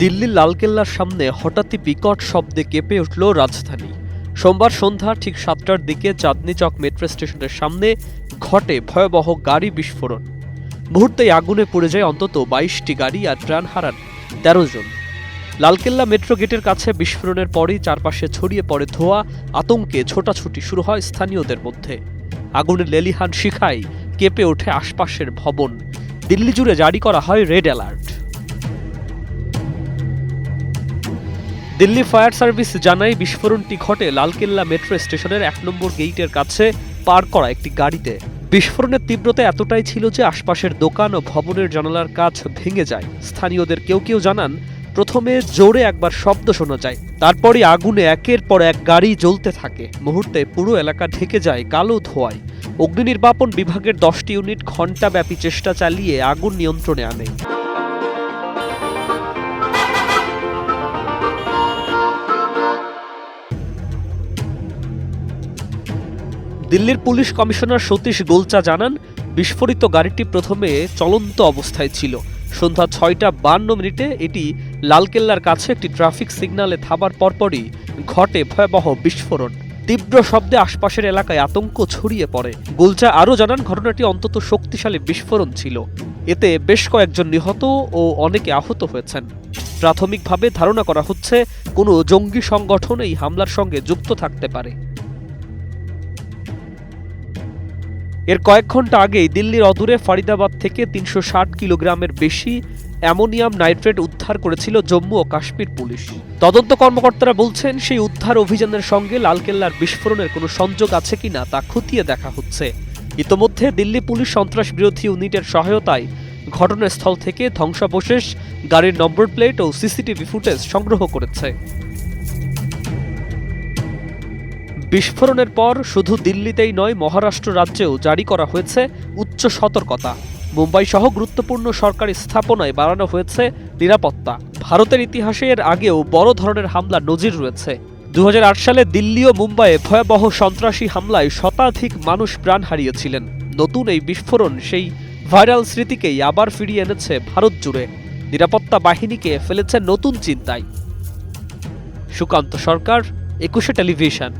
দিল্লির লালকেল্লার সামনে হঠাৎই বিকট শব্দে কেঁপে উঠল রাজধানী। সোমবার সন্ধ্যা ঠিক সাতটার দিকে চাঁদনি চক মেট্রো স্টেশনের সামনে ঘটে ভয়াবহ গাড়ি বিস্ফোরণ। মুহূর্তেই আগুনে পড়ে যায় অন্তত বাইশটি গাড়ি আর প্রাণ হারান তেরো জন। লালকেল্লা মেট্রো গেটের কাছে বিস্ফোরণের পরই চারপাশে ছড়িয়ে পড়ে ধোঁয়া, আতঙ্কে ছোটাছুটি শুরু হয় স্থানীয়দের মধ্যে। আগুনের লেলিহান শিখায় কেঁপে ওঠে আশপাশের ভবন। দিল্লি জুড়ে জারি করা হয় red alert. Delhi fire service জানায় বিস্ফোরণটি ঘটে লালকেল্লা মেট্রো স্টেশনের এক নম্বর গেইটের কাছে পার করা একটি গাড়িতে। বিস্ফোরণের তীব্রতা এতটাই ছিল যে আশপাশের দোকান ও ভবনের জানালার কাজ ভেঙে যায়। স্থানীয়দের কেউ কেউ জানান, প্রথমে জোরে একবার শব্দ শোনা যায়, তারপরই আগুনে একের পর এক গাড়ি জ্বলতে থাকে। মুহূর্তে পুরো এলাকা ঢেকে যায় কালো ধোয়ায়। অগ্নি নির্বাপন বিভাগের দশটি ইউনিট ঘণ্টাব্যাপী চেষ্টা চালিয়ে আগুন নিয়ন্ত্রণে আনে। দিল্লির পুলিশ কমিশনার সতীশ গোলচা জানান, বিস্ফোরিত গাড়িটি প্রথমে চলন্ত অবস্থায় ছিল। সন্ধ্যা ছয়টা বান্ন মিনিটে এটি লালকেল্লার কাছে একটি ট্রাফিক সিগন্যালে থাবার পরপরই ঘটে ভয়াবহ বিস্ফোরণ। তীব্র শব্দে আশপাশের এলাকায় আতঙ্ক ছড়িয়ে পড়ে। গোলচা আরও জানান, ঘটনাটি অন্তত শক্তিশালী বিস্ফোরণ ছিল। এতে বেশ কয়েকজন নিহত ও অনেকে আহত হয়েছেন। প্রাথমিকভাবে ধারণা করা হচ্ছে, কোনো জঙ্গি সংগঠন এই হামলার সঙ্গে যুক্ত থাকতে পারে। এর কয়েক ঘণ্টা আগেই দিল্লির অদূরে ফরিদাবাদ থেকে তিনশো ষাট কিলোগ্রামের বেশি অ্যামোনিয়াম নাইট্রেট উদ্ধার করেছিল জম্মু ও কাশ্মীর পুলিশ। তদন্ত কর্মকর্তারা বলছেন, সেই উদ্ধার অভিযানের সঙ্গে লালকেল্লার বিস্ফোরণের কোনো সংযোগ আছে কিনা তা খতিয়ে দেখা হচ্ছে। ইতোমধ্যে দিল্লি পুলিশ সন্ত্রাস বিরোধী ইউনিটের সহায়তায় ঘটনাস্থল থেকে ধ্বংসাবশেষ, গাড়ির নম্বর প্লেট ও সিসিটিভি ফুটেজ সংগ্রহ করেছে। বিস্ফোরণের পর শুধু দিল্লিতেই নয়, মহারাষ্ট্র রাজ্যেও জারি করা হয়েছে উচ্চ সতর্কতা। মুম্বাই সহ গুরুত্বপূর্ণ সরকারি স্থাপনায় বাড়ানো হয়েছে নিরাপত্তা। ভারতের ইতিহাসে এর আগেও বড় ধরনের হামলা নজির রয়েছে। দু হাজার আট সালে দিল্লি ও মুম্বাইয়ে ভয়াবহ সন্ত্রাসী হামলায় শতাধিক মানুষ প্রাণ হারিয়েছিলেন। নতুন এই বিস্ফোরণ সেই ভাইরাল স্মৃতিকেই আবার ফিরিয়ে এনেছে ভারত জুড়ে। নিরাপত্তা বাহিনীকে ফেলেছে নতুন চিন্তায়। সুকান্ত সরকার, একুশে টেলিভিশন।